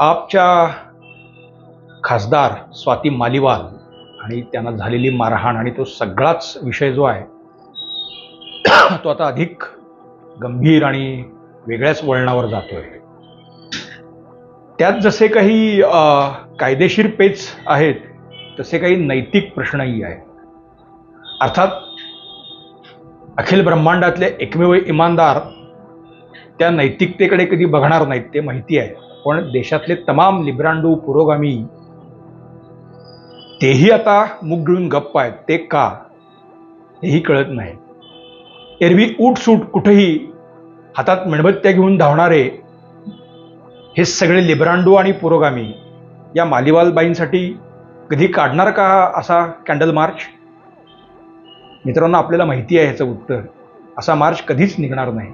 आपच्या खासदार स्वाती मालिवाल आणि त्यांना झालेली मारहाण आणि तो सगळाच विषय जो आहे तो आता अधिक गंभीर आणि वेगळ्याच वळणावर जातोय. त्यात जसे काही कायदेशीर पेच आहेत तसे काही नैतिक प्रश्नही आहेत. अर्थात अखिल ब्रह्मांडातले एकमेव इमानदार त्या नैतिकतेकडे कधी बघणार नाहीत ते माहिती आहे. पण देशातले तमाम लिब्रांडू पुरोगामी तेही आता मुग गिळून गप्प आहेत. ते का? हेही कळत नाही. एरवी सूट कुठेही हातात मेणबत्त्या घेऊन धावणारे हे सगळे लिब्रांडू आणि पुरोगामी या मालिवालबाईंसाठी कधी काढणार का असा कॅन्डल मार्च? मित्रांनो आपल्याला माहिती आहे ह्याचं उत्तर. असा मार्च कधीच निघणार नाही.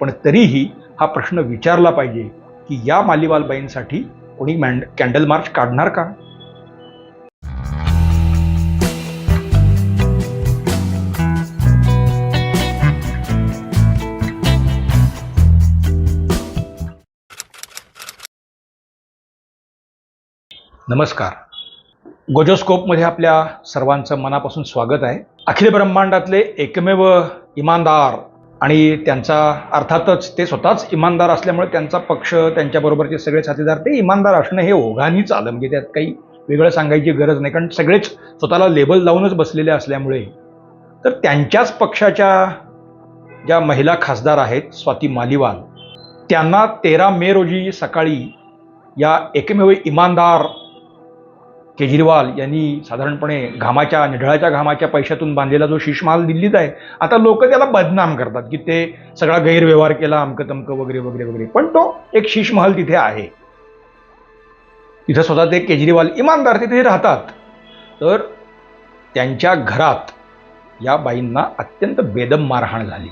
पण तरीही हा प्रश्न विचारला पाहिजे. की या मालिवालबाईंसाठी कोणी मॅन्ड कॅन्डल मार्च काढणार का? नमस्कार. गोजोस्कोपमध्ये आपल्या सर्वांचं मनापासून स्वागत आहे. अखिल ब्रह्मांडातले एकमेव इमानदार आणि त्यांचा अर्थातच ते स्वतःच इमानदार असल्यामुळे त्यांचा पक्ष त्यांच्याबरोबरचे सगळे साथीदार ते इमानदार असणं हे ओघानीच आलं. म्हणजे त्यात काही वेगळं सांगायची गरज नाही. कारण सगळेच स्वतःला लेबल लावूनच बसलेले असल्यामुळे. तर त्यांच्याच पक्षाच्या ज्या महिला खासदार आहेत स्वाती मालिवाल त्यांना तेरा मे रोजी सकाळी या एकमेव इमानदार केजरीवाल यांनी साधारणपणे घामाच्या निढळाच्या घामाच्या पैशातून बांधलेला जो शीशमहाल दिल्लीत आहे आता लोक त्याला बदनाम करतात की ते सगळा गैरव्यवहार केला अमकं तमकं वगैरे वगैरे वगैरे. पण तो एक शीशमहाल तिथे आहे. तिथं स्वतः ते केजरीवाल इमानदार तिथे राहतात. तर त्यांच्या घरात या बाईंना अत्यंत बेदम मारहाण झाली.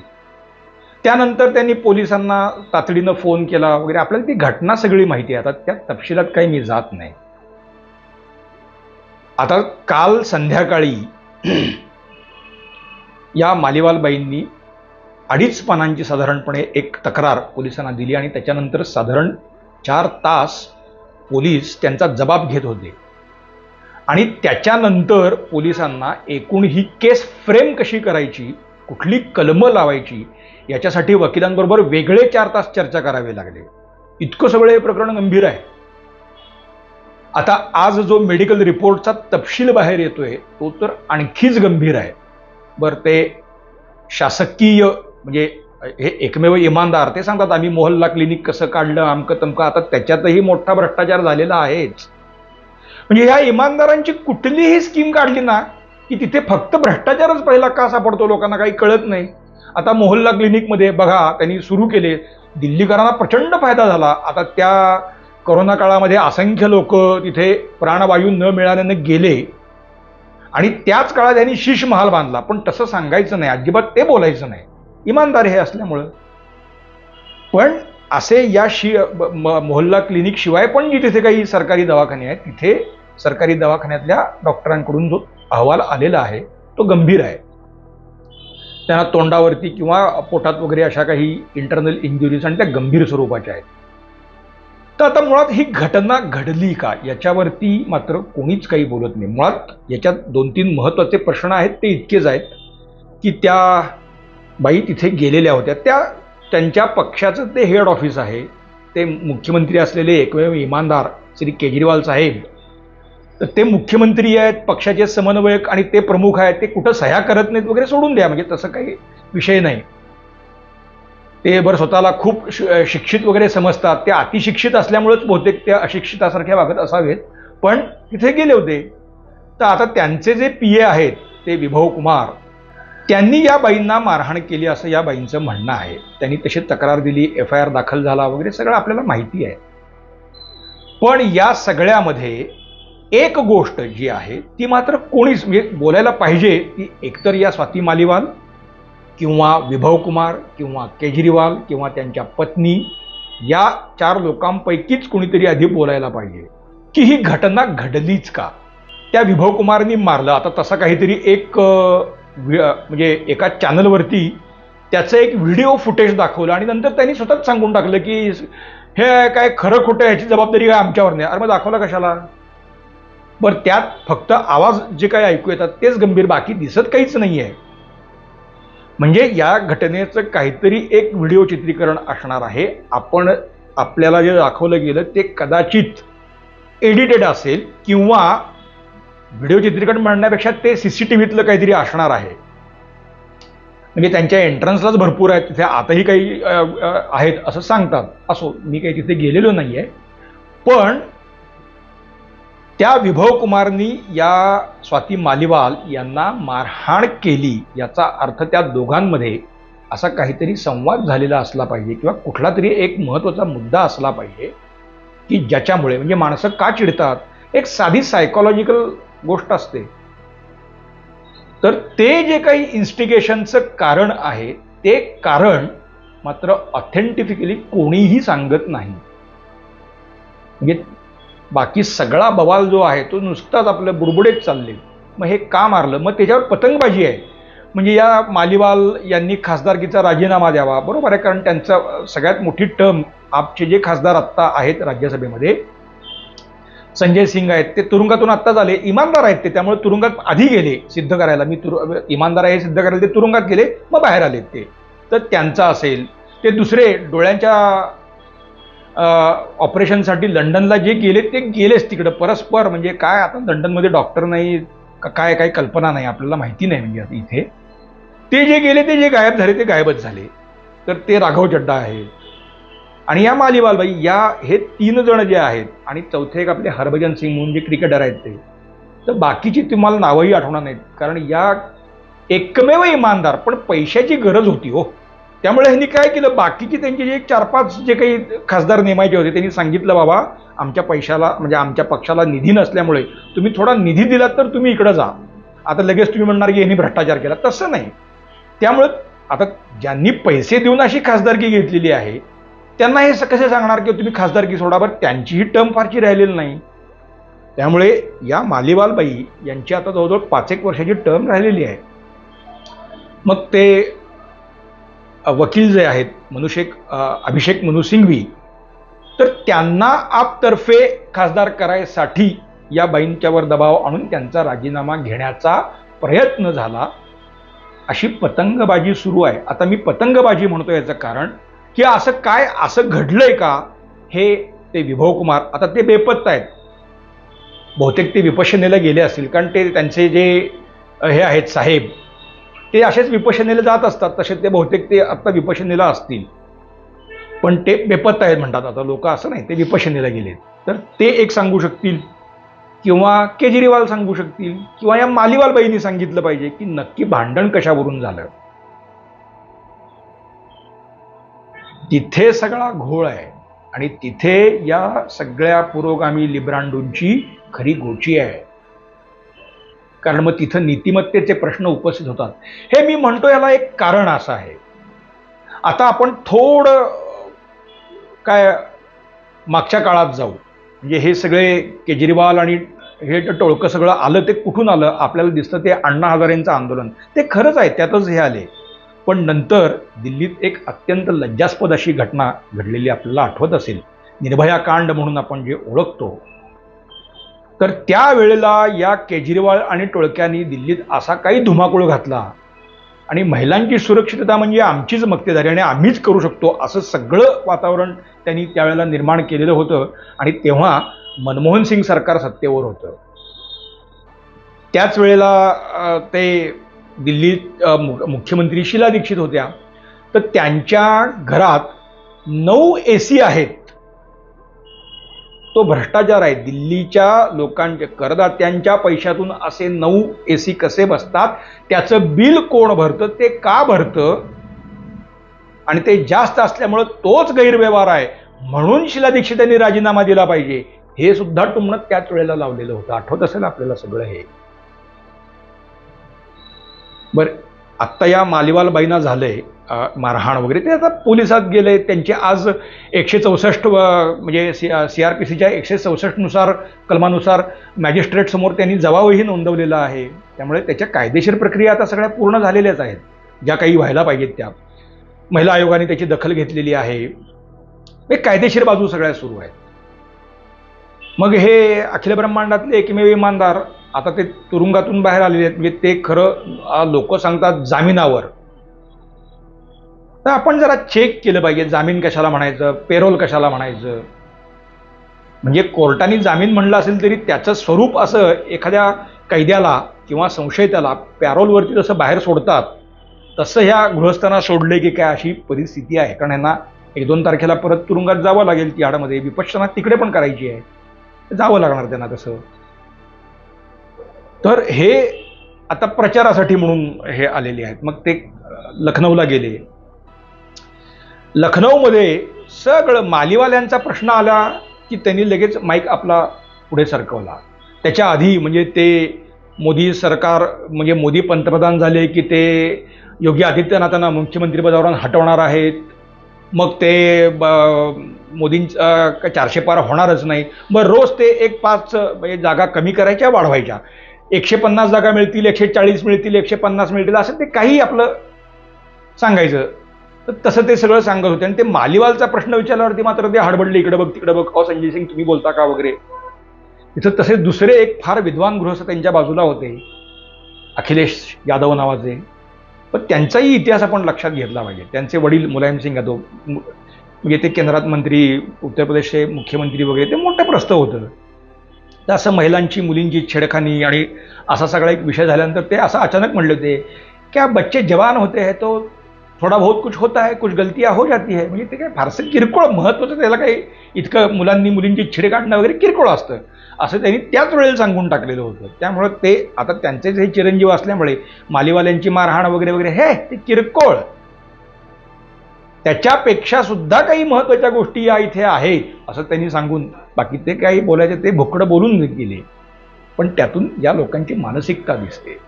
त्यानंतर त्यांनी पोलिसांना तातडीनं फोन केला वगैरे. आपल्याला ती घटना सगळी माहिती आहे. आता त्या तपशिलात काही मी जात नाही. आता काल संध्याकाळी या मालिवालबाईंनी अडीच पानांची साधारणपणे एक तक्रार पोलिसांना दिली आणि त्याच्यानंतर साधारण चार तास पोलीस त्यांचा जबाब घेत होते. आणि त्याच्यानंतर पोलिसांना एकूण ही केस फ्रेम कशी करायची कुठली कलमं लावायची याच्यासाठी वकिलांबरोबर वेगळे चार तास चर्चा करावे लागले. इतकं सगळं हे प्रकरण गंभीर आहे. आता आज जो मेडिकल रिपोर्टचा तपशील बाहेर येतोय तो तर आणखीच गंभीर आहे. बरं ते शासकीय म्हणजे हे एकमेव इमानदार ते सांगतात आम्ही मोहल्ला क्लिनिक कसं काढलं आमकं तमकं आता त्याच्यातही मोठा भ्रष्टाचार झालेला आहेच. म्हणजे ह्या इमानदारांची कुठलीही स्कीम काढली ना की तिथे फक्त भ्रष्टाचारच पहिला का सापडतो लोकांना काही कळत नाही. आता मोहल्ला क्लिनिकमध्ये बघा त्यांनी सुरू केले दिल्लीकरांना प्रचंड फायदा झाला. आता त्या कोरोना काळामध्ये असंख्य लोक तिथे प्राणवायू न मिळाल्यानं गेले. आणि त्याच काळात त्यांनी शीश महाल बांधला. पण तसं सांगायचं नाही. अजिबात ते बोलायचं नाही. इमानदार हे असल्यामुळं. पण असे या शि मोहल्ला क्लिनिक शिवाय पण जी तिथे काही सरकारी दवाखाने आहेत तिथे सरकारी दवाखान्यातल्या डॉक्टरांकडून जो अहवाल आलेला आहे तो गंभीर आहे. त्यांना तोंडावरती किंवा पोटात वगैरे अशा काही इंटरनल इंजुरीज आणि त्या गंभीर स्वरूपाच्या आहेत. तर आता मुळात ही घटना घडली का? याच्यावरती मात्र कोणीच काही बोलत नाही. मुळात याच्यात दोन तीन महत्त्वाचे प्रश्न आहेत ते इतकेच आहेत की त्या बाई तिथे गेलेल्या होत्या. त्या त्यांच्या पक्षाचं ते हेड ऑफिस आहे. ते मुख्यमंत्री असलेले एकमेव इमानदार श्री केजरीवाल साहेब. तर ते मुख्यमंत्री आहेत पक्षाचे समन्वयक आणि ते प्रमुख आहेत. ते कुठं सह्या करत नाहीत वगैरे सोडून द्या. म्हणजे तसं काही विषय नाही. ते बरं स्वतःला खूप शिक्षित वगैरे समजतात. ते अतिशिक्षित असल्यामुळेच बहुतेक त्या अशिक्षितासारख्या वागत असावेत. पण तिथे गेले होते. तर आता त्यांचे जे पी ए आहेत ते विभव कुमार. त्यांनी या बाईंना मारहाण केली असं या बाईंचं म्हणणं आहे. त्यांनी तशी तक्रार दिली एफ आय आर दाखल झाला वगैरे सगळं आपल्याला माहिती आहे. पण या सगळ्यामध्ये एक गोष्ट जी आहे ती मात्र कोणीच म्हणजे बोलायला पाहिजे ती एकतर या स्वाती मालिवाल किंवा विभव कुमार किंवा केजरीवाल किंवा त्यांच्या पत्नी या चार लोकांपैकीच कुणीतरी आधी बोलायला पाहिजे. की ही घटना घडलीच का? त्या विभव कुमारनी मारलं. आता तसा काहीतरी एक म्हणजे एका चॅनलवरती त्याचं एक व्हिडिओ फुटेज दाखवलं आणि नंतर त्यांनी स्वतःच सांगून टाकलं की हे काय खरं खोटं याची जबाबदारी काय आमच्यावर नाही. अरे मग दाखवलं कशाला? बरं त्यात फक्त आवाज जे काही ऐकू येतात तेच गंभीर बाकी दिसत काहीच नाही आहे म्हणजे या घटनेचं काहीतरी एक व्हिडिओ चित्रीकरण असणार आहे. आपण आपल्याला जे दाखवलं गेलं ते कदाचित एडिटेड असेल किंवा व्हिडिओ चित्रीकरण म्हणण्यापेक्षा ते सी सी टी व्हीतलं काहीतरी असणार आहे. म्हणजे त्यांच्या एंट्रन्सलाच भरपूर आहेत तिथे आताही काही आहेत असं सांगतात. असो मी काही तिथे गेलेलो नाही आहे पण त्या विभव कुमारनी या स्वाती मालिवाल यांना मारहाण केली याचा अर्थ त्या दोघांमध्ये असा काहीतरी संवाद झालेला असला पाहिजे किंवा कुठला तरी एक महत्त्वाचा मुद्दा असला पाहिजे की ज्याच्यामुळे म्हणजे माणसं का चिडतात? एक साधी सायकोलॉजिकल गोष्ट असते. तर ते जे काही इन्स्टिगेशनचं कारण आहे ते कारण मात्र ऑथेंटिफिकली कोणीही सांगत नाही. म्हणजे बाकी सगळा बवाल जो आहे तो नुसताच आपलं बुडबुडेत चालले मग हे का मारलं? मग त्याच्यावर पतंगबाजी आहे. म्हणजे या मालिवाल यांनी खासदारकीचा राजीनामा द्यावा बरोबर आहे? कारण त्यांचा सगळ्यात मोठी टर्म आपचे जे खासदार आत्ता आहेत राज्यसभेमध्ये संजय सिंग आहेत ते तुरुंगातून आत्ता झाले इमानदार आहेत ते. त्यामुळे तुरुंगात आधी गेले सिद्ध करायला. मी तुरु इमानदार आहे सिद्ध करायला ते तुरुंगात गेले मग बाहेर आलेत ते. तर त्यांचा असेल. ते दुसरे डोळ्यांच्या ऑपरेशनसाठी लंडनला जे गेले ते गेलेच तिकडं. परस्पर म्हणजे काय आता लंडनमध्ये डॉक्टर नाही का काय कल्पना नाही आपल्याला माहिती नाही म्हणजे आता इथे. ते जे गेले ते जे गायब झाले ते गायबच झाले. तर ते राघव चड्डा आहे. आणि या मालिवालबाई या हे तीन जण जे आहेत आणि चौथे एक आपले हरभजन सिंग म्हणून जे क्रिकेटर आहेत ते. तर बाकीची तुम्हाला नावंही आठवणार नाहीत. कारण या एकमेव इमानदार पण पैशाची गरज होती हो. त्यामुळे ह्यांनी काय केलं? बाकीची त्यांचे जे चार पाच जे काही खासदार नेमायचे होते त्यांनी सांगितलं बाबा आमच्या पैशाला म्हणजे आमच्या पक्षाला निधी नसल्यामुळे तुम्ही थोडा निधी दिलात तर तुम्ही इकडं जा. आता लगेच तुम्ही म्हणणार की यांनी भ्रष्टाचार केला. तसं नाही. त्यामुळं आता ज्यांनी पैसे देऊन अशी खासदारकी घेतलेली आहे त्यांना हे स- कसे सांगणार की तुम्ही खासदारकी सोडा? बरं त्यांचीही टर्म फारची राहिलेली नाही. त्यामुळे या मालिवालबाई यांची आता जवळजवळ पाच एक वर्षाची टर्म राहिलेली आहे. मग ते वकील जे आहेत मनुषेक अभिषेक मनु सिंघवी तर त्यांना आपतर्फे खासदार करायसाठी या बाईंच्यावर दबाव आणून त्यांचा राजीनामा घेण्याचा प्रयत्न झाला. अशी पतंगबाजी सुरू आहे. आता मी पतंगबाजी म्हणतो याचं कारण की असं काय असं घडलंय का हे ते विभव कुमार आता ते बेपत्ता आहेत. बहुतेक ते विपश्यनेला गेले असतील कारण ते त्यांचे जे हे आहेत साहेब ते असेच विपशनेला जात असतात तसे ते बहुतेक ते आत्ता विपशनेला असतील. पण ते बेपत्त आहेत म्हणतात आता लोक असं नाही ते विपशनेला गेलेत. तर ते एक सांगू शकतील किंवा केजरीवाल सांगू शकतील किंवा या मालिवाल बाईंनी सांगितलं पाहिजे की नक्की भांडण कशावरून झालं? तिथे सगळा घोळ आहे आणि तिथे या सगळ्या पुरोगामी लिब्रांडूंची खरी गोची आहे. कारण मग तिथं नीतिमत्तेचे प्रश्न उपस्थित होतात. हे मी म्हणतो याला एक कारण असं आहे. आता आपण थोडं काय मागच्या काळात जाऊ. म्हणजे हे सगळे केजरीवाल आणि हे टोळकं सगळं आलं ते कुठून आलं? आपल्याला दिसतं ते अण्णा हजारेंचं आंदोलन. ते खरंच आहे त्यातच हे आले. पण नंतर दिल्लीत एक अत्यंत लज्जास्पद अशी घटना घडलेली आपल्याला आठवत असेल. निर्भया कांड म्हणून आपण जे ओळखतो तर त्यावेळेला या केजरीवाल आणि टोळक्यांनी दिल्लीत असा काही धुमाकूळ घातला. आणि महिलांची सुरक्षितता म्हणजे आमचीच मक्तेदारी आणि आम्हीच करू शकतो असं सगळं वातावरण त्यांनी त्यावेळेला निर्माण केलेलं होतं आणि तेव्हा मनमोहन सिंग सरकार सत्तेवर होतं. त्याच वेळेला ते दिल्लीत मु- मुख्यमंत्री शीला दीक्षित होत्या. तर त्यांच्या घरात नऊ ए सी आहेत. तो भ्रष्टाचार आहे. दिल्लीच्या लोकांच्या करदात्यांच्या पैशातून असे नऊ ए सी कसे बसतात त्याचं बिल कोण भरतं ते का भरतं? आणि ते जास्त असल्यामुळं तोच गैरव्यवहार आहे. म्हणून शिला दीक्षित यांनी राजीनामा दिला पाहिजे. हे सुद्धा टुमणं त्याच वेळेला लावलेलं होतं. आठवत असेल आपल्याला सगळं हे? बरं. आत्ता या मालिवाल बाईंना झालंय मारहाण वगैरे. ते आता पोलिसात गेले त्यांचे आज एकशे चौसष्ट म्हणजे सी आर पी सीच्या एकशे चौसष्टनुसार कलमानुसार मॅजिस्ट्रेट समोर त्यांनी जबाबही नोंदवलेला आहे. त्यामुळे त्याच्या कायदेशीर प्रक्रिया आता सगळ्या पूर्ण झालेल्याच आहेत ज्या काही व्हायला पाहिजेत त्या. महिला आयोगाने त्याची दखल घेतलेली आहे. हे कायदेशीर बाजू सगळ्या सुरू आहेत. मग हे अखिल ब्रह्मांडातले एकमेव इमानदार आता ते तुरुंगातून बाहेर आलेले आहेत. म्हणजे ते खरं लोक सांगतात जामिनावर. तर आपण जरा चेक केलं पाहिजे. जामीन कशाला म्हणायचं? पेरोल कशाला म्हणायचं? म्हणजे कोर्टाने जामीन म्हणलं असेल तरी त्याचं स्वरूप असं एखाद्या कैद्याला किंवा संशयिताला पॅरोलवरती जसं बाहेर सोडतात तसं ह्या गृहस्थांना सोडले की काय अशी परिस्थिती आहे. कारण यांना एक दोन तारखेला परत तुरुंगात जावं लागेल. तिहाडमध्ये विपक्षना तिकडे पण करायची आहे. जावं लागणार त्यांना तसं. तर हे आता प्रचारासाठी म्हणून हे आलेले आहेत. मग ते लखनौला गेले. लखनौमध्ये सगळं मालीवाल्यांचा प्रश्न आला की त्यांनी लगेच माईक आपला पुढे सरकवला. त्याच्या आधी म्हणजे ते मोदी सरकार म्हणजे मोदी पंतप्रधान झाले की ते योगी आदित्यनाथांना मुख्यमंत्रीपदावरून हटवणार आहेत. मग ते मोदींचा चारशे पार होणारच नाही. मग रोज ते एक पाच म्हणजे जागा कमी करायच्या वाढवायच्या. एकशे पन्नास जागा मिळतील एकशे चाळीस मिळतील एकशे पन्नास मिळतील असं ते काही आपलं सांगायचं. तर तसं ते सगळं सांगत होते. आणि ते मालिवालचा प्रश्न विचारल्यावरती मात्र ते हडबडले इकडे बघ तिकडे बघ अ संजय सिंग तुम्ही बोलता का वगैरे? तिथं तसे दुसरे एक फार विद्वान गृहस्थ त्यांच्या बाजूला होते. अखिलेश यादव नावाचे. पण त्यांचाही इतिहास आपण लक्षात घेतला पाहिजे. त्यांचे वडील मुलायमसिंग यादव म्हणजे ते केंद्रात मंत्री उत्तर प्रदेशचे मुख्यमंत्री वगैरे ते मोठं प्रस्थ होतं. तर असं महिलांची मुलींची छेडखानी आणि असा सगळा एक विषय झाल्यानंतर ते असं अचानक म्हणले होते क्या बच्चे जवान होते हैं तो थोडा बहुत कुछ होता है कुछ गलतियां हो जाती है. म्हणजे ते काय फारसं किरकोळ महत्त्वाचं त्याला काही इतकं मुलांनी मुलींची छिडे काढणं वगैरे किरकोळ असतं. असं त्यांनी त्याच वेळेला सांगून टाकलेलं होतं. त्यामुळं ते आता त्यांचेच हे चिरंजीव असल्यामुळे मालीवाल्यांची मारहाण वगैरे वगैरे हे ते किरकोळ. त्याच्यापेक्षा सुद्धा काही महत्त्वाच्या गोष्टी या इथे आहेत असं त्यांनी सांगून बाकी ते काही बोलायचे ते भोकडं बोलून गेले. पण त्यातून या लोकांची मानसिकता दिसते.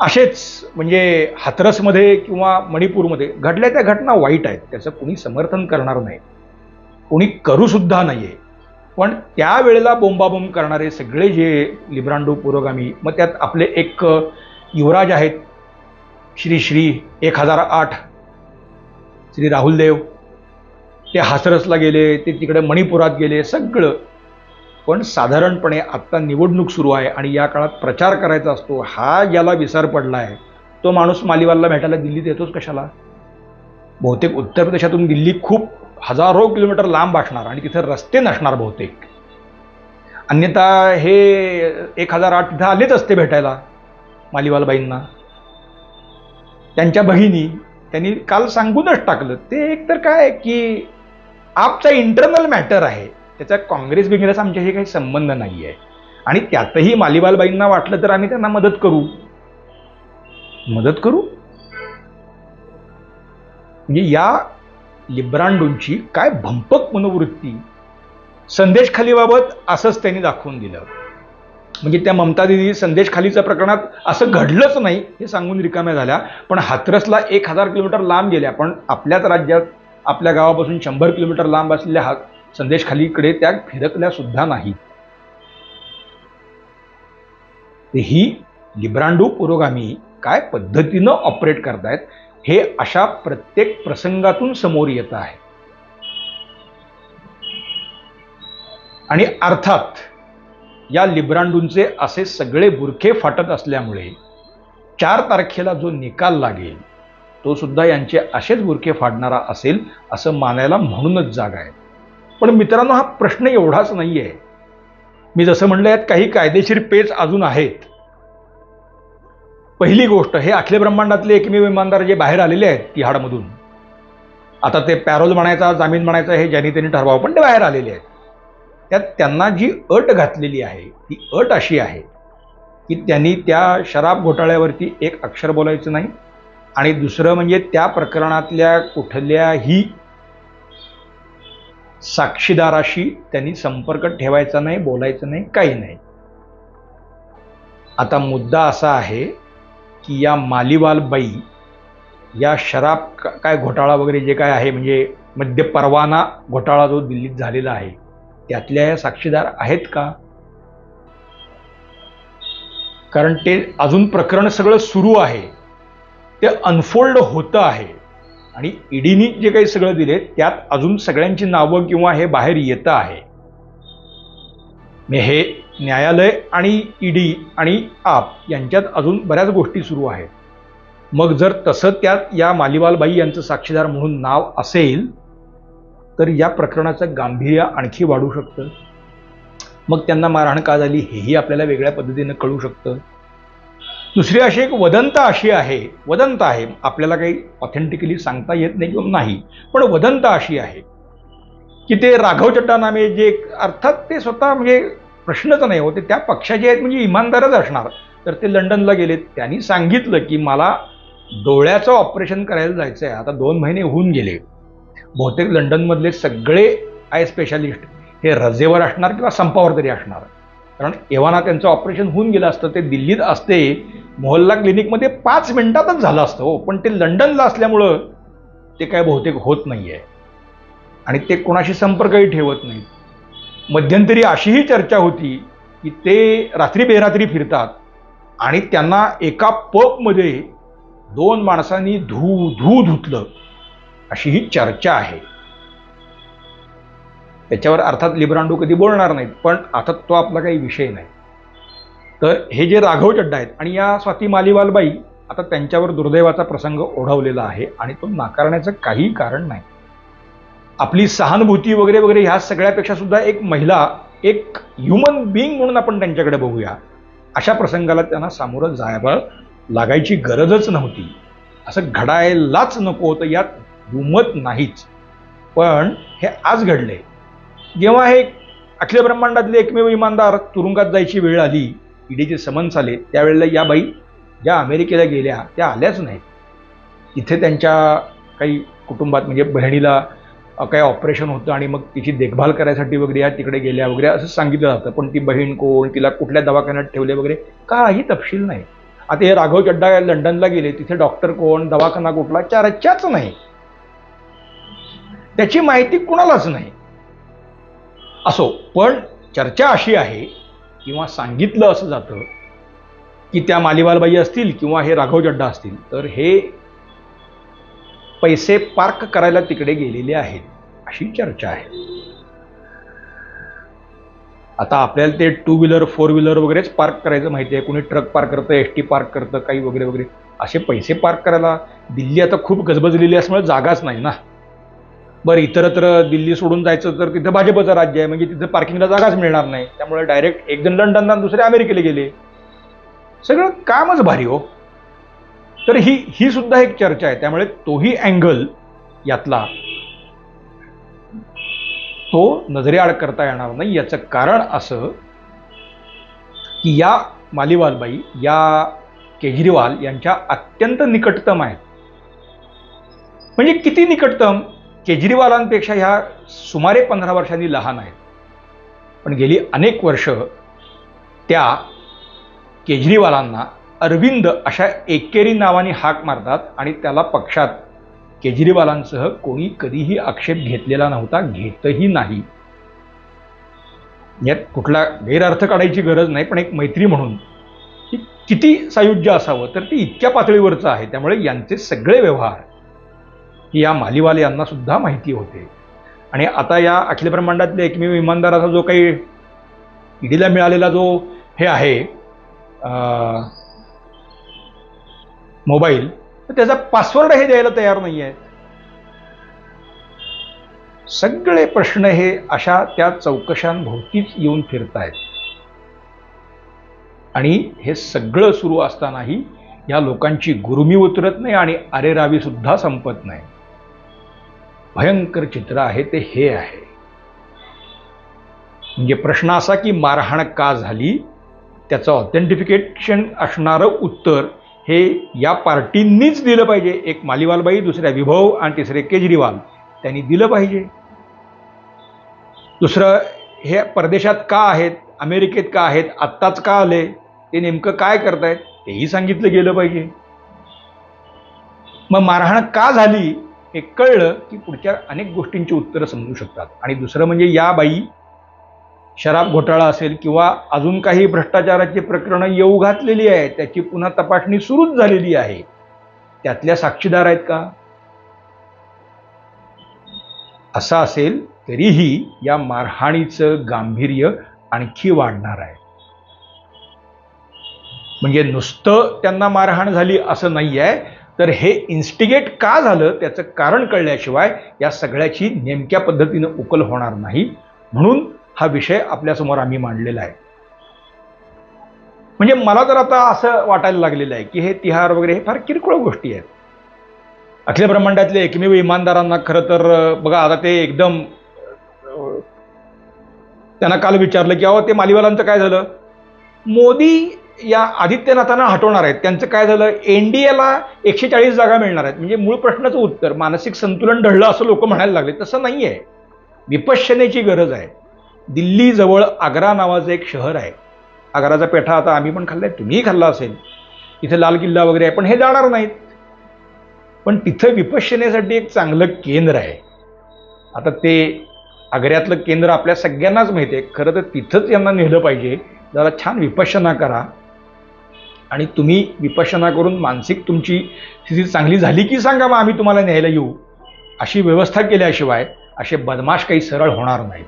असेच म्हणजे हाथरसमध्ये किंवा मणिपूरमध्ये घडल्या त्या घटना वाईट आहेत त्याचं कुणी समर्थन करणार नाही. कुणी करूसुद्धा नाही आहे पण त्यावेळेला बोंबाबोंब करणारे सगळे जे लिब्रांडो पुरोगामी मग त्यात आपले एक युवराज आहेत श्री श्री एक हजार आठ श्री राहुल देव ते हाथरसला गेले ते तिकडे मणिपुरात गेले सगळं. पण साधारणपणे आत्ता निवडणूक सुरू आहे आणि या काळात प्रचार करायचा असतो हा ज्याला विसर पडला आहे तो माणूस मालिवालला भेटायला दिल्लीत येतोच कशाला? बहुतेक उत्तर प्रदेशातून दिल्ली खूप हजारो किलोमीटर लांब असणार आणि तिथे रस्ते नसणार बहुतेक. अन्यथा हे एक हजार आठ तिथं आलेच असते भेटायला मालिवालबाईंना. त्यांच्या भगिनी त्यांनी काल सांगूनच टाकलं. ते एक तर काय की आपचा इंटरनल मॅटर आहे. त्याचा काँग्रेस बिंग्रेस आमच्याशी काही संबंध नाही आहे आणि त्यातही मालिबालबाईंना वाटलं तर आम्ही त्यांना मदत करू. मदत करू? म्हणजे या लिब्रांडोंची काय भंपक मनोवृत्ती. संदेश खालीबाबत असंच त्यांनी दाखवून दिलं. म्हणजे त्या ममता दिदी संदेश खालीच्या प्रकरणात असं घडलंच नाही हे सांगून रिकाम्या झाल्या. पण हाथरसला एक हजार किलोमीटर लांब गेल्या पण आपल्याच राज्यात आपल्या गावापासून शंभर किलोमीटर लांब असलेल्या हा संदेश खालीकडे त्या फिरकल्या सुद्धा नाही. ही लिब्रांडू पुरोगामी काय पद्धतीनं ऑपरेट करतायत हे अशा प्रत्येक प्रसंगातून समोर येत आहे. आणि अर्थात या लिब्रांडूंचे असे सगळे बुरखे फाटत असल्यामुळे चार तारखेला जो निकाल लागेल तो सुद्धा यांचे असेच बुरखे फाडणारा असेल असं मानायला म्हणूनच जागा आहे. पण मित्रांनो हा प्रश्न एवढाच नाही आहे मी जसं म्हणलं यात काही कायदेशीर पेच अजून आहेत. पहिली गोष्ट हे अखिल ब्रह्मांडातले एकमेव इमानदार जे बाहेर आलेले आहेत तिहाडमधून आता ते पॅरोल म्हणायचा जामीन म्हणायचा हे ज्यांनी त्यांनी ठरवावं पण ते बाहेर आलेले आहेत. त्यात त्यांना जी अट घातलेली आहे ती अट अशी आहे की त्यांनी त्या शराब घोटाळ्यावरती एक अक्षर बोलायचं नाही आणि दुसरं म्हणजे त्या प्रकरणातल्या कुठल्याही साक्षीदाराशी त्यांनी संपर्क ठेवायचा नाही बोलायचं नाही काही नाही. आता मुद्दा असा आहे की या मालिवाल बाई या शराब काय घोटाळा वगैरे जे काय आहे म्हणजे मद्य परवाना घोटाळा जो दिल्लीत झालेला आहे त्यातल्या या साक्षीदार आहेत का? कारण ते अजून प्रकरण सगळं सुरू आहे. ते अनफोल्ड होतं आहे. आणि ईडीनी जे काही सगळं दिले त्यात अजून सगळ्यांची नावं किंवा हे बाहेर येतं आहे. म्हणजे हे न्यायालय आणि ईडी आणि आप यांच्यात अजून बऱ्याच गोष्टी सुरू आहेत. मग जर तसं त्यात या मालिवालबाई यांचं साक्षीदार म्हणून नाव असेल तर या प्रकरणाचं गांभीर्य आणखी वाढू शकतं. मग त्यांना मारहाण का झाली हेही आपल्याला वेगळ्या पद्धतीनं कळू शकतं. दुसरी अशी एक वदंत अशी आहे वदंत आहे आपल्याला काही ऑथेंटिकली सांगता येत नाही किंवा नाही पण वदंत अशी आहे की ते राघव चड्डा नामे जे एक- अर्थात ते स्वतः म्हणजे प्रश्नच नाही होते त्या पक्षाचे आहेत म्हणजे इमानदारच असणार. तर ते लंडनला गेले त्यांनी सांगितलं की मला डोळ्याचं ऑपरेशन करायला जायचं आहे आता दोन महिने होऊन गेले. बहुतेक लंडनमधले सगळे आय स्पेशालिस्ट हे रजेवर असणार किंवा संपावर तरी असणार. कारण एव्हाना त्यांचं ऑपरेशन होऊन गेलं असतं ते दिल्लीत असते मोहल्ला क्लिनिकमध्ये पाच मिनिटातच झालं असतं हो. पण ते लंडनला असल्यामुळं ते काय बहुतेक होत नाही आहे आणि ते कोणाशी संपर्कही ठेवत नाहीत. मध्यंतरी अशीही चर्चा होती की ते रात्री बेरात्री फिरतात आणि त्यांना एका पबमध्ये दोन माणसांनी धू धू धुतलं. अशी ही चर्चा आहे. त्याच्यावर अर्थात लिब्रांडो कधी बोलणार नाहीत पण आता तो आपला काही विषय नाही. तर हे जे राघव चड्डा आहेत आणि या स्वाती मालिवालबाई आता त्यांच्यावर दुर्दैवाचा प्रसंग ओढवलेला आहे आणि तो नाकारण्याचं काही कारण नाही. आपली सहानुभूती वगैरे वगैरे ह्या सगळ्यापेक्षा सुद्धा एक महिला एक ह्युमन बिईंग म्हणून आपण त्यांच्याकडे बघूया. अशा प्रसंगाला त्यांना सामोरं जायला लागायची गरजच नव्हती. असं घडायलाच नको होतं यात दुमत नाहीच पण हे आज घडले. जेव्हा हे अखिल ब्रह्मांडातले एकमेव इमानदार तुरुंगात जायची वेळ आली ईडीचे समन्स आले त्यावेळेला या बाई ज्या अमेरिकेला गेल्या त्या आल्याच नाहीत. तिथे त्यांच्या काही कुटुंबात म्हणजे बहिणीला काही ऑपरेशन होतं आणि मग तिची देखभाल करायसाठी वगैरे या तिकडे गेल्या वगैरे असं सांगितलं जातं. पण ती बहीण कोण तिला कुठल्या दवाखान्यात ठेवले वगैरे काही तपशील नाही. आता हे राघव चड्डा लंडनला गेले तिथे डॉक्टर कोण दवाखाना कुठला चारच्याच नाही. त्याची माहिती कुणालाच नाही. असो पण चर्चा अशी आहे किंवा सांगितलं असं जातं की त्या मालिवालबाई असतील किंवा हे राघव जड्डा असतील तर हे पैसे पार्क करायला तिकडे गेलेले आहेत अशी चर्चा आहे. आता आपल्याला ते टू व्हीलर फोर व्हीलर वगैरेच पार्क करायचं माहिती आहे. कोणी ट्रक पार्क करतं एस टी पार्क करतं काही वगैरे वगैरे. असे पैसे पार्क करायला दिल्ली आता खूप गजबजलेली असल्यामुळे जागाच नाही ना. बरं इतरत्र दिल्ली सोडून जायचं तर तिथं भाजपचं राज्य आहे म्हणजे तिथं पार्किंगला जागाच मिळणार नाही. त्यामुळे डायरेक्ट एक जण लंडनला दुसरे अमेरिकेला गेले. सगळं कामच भारी हो. तर ही ही सुद्धा एक चर्चा आहे. त्यामुळे तोही अँगल यातला. तो नजरेआड करता येणार नाही याचं कारण असं की या मालिवालबाई या केजरीवाल यांच्या अत्यंत निकटतम आहेत. म्हणजे किती निकटतम? केजरीवालांपेक्षा ह्या सुमारे पंधरा वर्षांनी लहान आहेत. पण गेली अनेक वर्ष त्या केजरीवालांना अरविंद अशा एकेरी नावाने हाक मारतात आणि त्याला पक्षात केजरीवालांसह कोणी कधीही आक्षेप घेतलेला नव्हता घेतही नाही. यात कुठला गैरअर्थ काढायची गरज नाही पण एक मैत्री म्हणून. की किती सायुज्य असावं तर ती इतक्या पातळीवरचं आहे त्यामुळे यांचे सगळे व्यवहार की या मालीवाले यांना सुद्धा माहिती होते. आणि आता या अखिल ब्रह्मांडातल्या एकमेव इमानदाराचा जो काही ईडीला मिळालेला जो हे आहे मोबाईल तर त्याचा पासवर्ड हे द्यायला तयार नाही आहेत सगळे प्रश्न हे अशा त्या चौकशांभोवतीच येऊन फिरत आहेत आणि हे सगळं सुरू असतानाही या लोकांची गुरुमी उतरत नाही आणि अरेरावी सुद्धा संपत नाही. भयंकर चित्र आहे ते हे आहे. म्हणजे प्रश्न असा की मारहाण का झाली? त्याचं ऑथेंटिफिकेशन असणारं उत्तर हे या पार्टींनीच दिलं पाहिजे. एक मालिवालबाई दुसऱ्या विभव आणि तिसरे केजरीवाल त्यांनी दिलं पाहिजे. दुसरं हे परदेशात का आहेत? अमेरिकेत का आहेत? आत्ताच का आले? ते नेमकं काय करतायत? तेही सांगितलं गेलं पाहिजे. मग मारहाण का झाली? हे कळलं की पुढच्या अनेक गोष्टींची उत्तरं समजू शकतात. आणि दुसरं म्हणजे या बाई शराब घोटाळा असेल किंवा अजून काही भ्रष्टाचाराची प्रकरणं येऊ घातलेली आहे त्याची पुन्हा तपासणी सुरूच झालेली आहे. त्यातल्या साक्षीदार आहेत का? असं असेल तरीही या मारहाणीचं गांभीर्य आणखी वाढणार आहे. म्हणजे नुसतं त्यांना मारहाण झाली असं नाही आहे तर हे इन्स्टिगेट का झालं? त्याचं कारण कळल्याशिवाय या सगळ्याची नेमक्या पद्धतीनं उकल होणार नाही. म्हणून हा विषय आपल्यासमोर आम्ही मांडलेला आहे. म्हणजे मला तर आता असं वाटायला लागलेलं आहे की हे तिहार वगैरे हे फार किरकोळ गोष्टी आहेत. अखिल ब्रह्मांडातले एकमेव इमानदारांना खरं तर बघा आता ते एकदम त्यांना काल विचारलं की अहो ते मालिवालांचं काय झालं? मोदी या आदित्यनाथांना हटवणार आहेत. त्यांचं काय झालं? एनडीएला एकशे चाळीस जागा मिळणार आहेत. म्हणजे मूळ प्रश्नाचं उत्तर मानसिक संतुलन ढळलं असं लोक म्हणायला लागले तसं नाही आहे विपश्यनेची गरज आहे. दिल्लीजवळ आग्रा नावाचं एक शहर आहे. आग्राचा पेठा आता आम्ही पण खाल्लाय तुम्हीही खाल्ला असेल. इथे लाल किल्ला वगैरे आहे पण हे जाणार नाहीत. पण तिथं विपश्यनेसाठी एक चांगलं केंद्र आहे. आता ते आग्र्यातलं केंद्र आपल्या सगळ्यांनाच माहिती आहे खरं तर तिथंच यांना नेलं पाहिजे. जरा छान विपश्यना करा. आणि तुम्ही विपश्यना करून मानसिक तुमची स्थिती चांगली झाली की सांगा मग आम्ही तुम्हाला न्यायला येऊ. अशी व्यवस्था केल्याशिवाय असे बदमाश काही सरळ होणार नाहीत.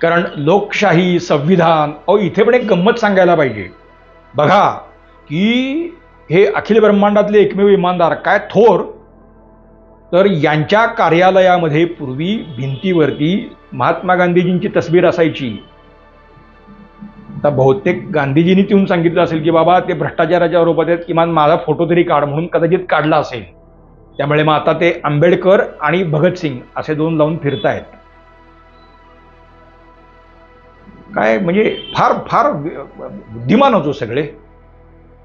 कारण लोकशाही संविधान अहो इथे पण एक गंमत सांगायला पाहिजे. बघा की हे अखिल ब्रह्मांडातले एकमेव इमानदार काय थोर? तर यांच्या कार्यालयामध्ये पूर्वी भिंतीवरती महात्मा गांधीजींची तस्वीर असायची. आता बहुतेक गांधीजींनी तिहून सांगितलं असेल की बाबा ते भ्रष्टाचाराच्या आरोपात आहेत. किमान माझा फोटो तरी काढ म्हणून कदाचित काढला असेल. त्यामुळे मग आता ते आंबेडकर आणि भगतसिंग असे दोन लावून फिरतायत. काय म्हणजे फार फार बुद्धिमान होतो सगळे.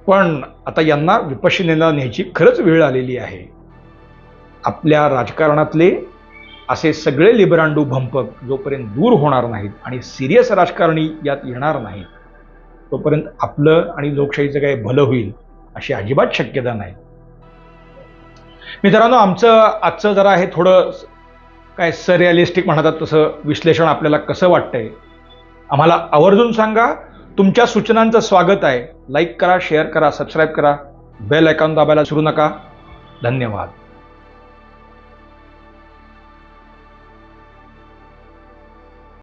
पण आता यांना विपश्यनेला न्यायची खरंच वेळ आलेली आहे. आपल्या राजकारणातले असे सगळे लिबरांडू भंपक जोपर्यंत दूर होणार नाहीत आणि सिरियस राजकारणी यात येणार नाहीत तोपर्यंत आपलं आणि लोकशाहीचं काही भलं होईल अशी अजिबात शक्यता नाही. मित्रांनो आमचं आजचं जरा हे थोडं काय सरिअलिस्टिक म्हणतात तसं विश्लेषण आपल्याला कसं वाटतंय आम्हाला आवर्जून सांगा. तुमच्या सूचनांचं स्वागत आहे. लाईक करा शेअर करा सबस्क्राईब करा. बेल आयकॉन दाबायला सुरू नका. धन्यवाद.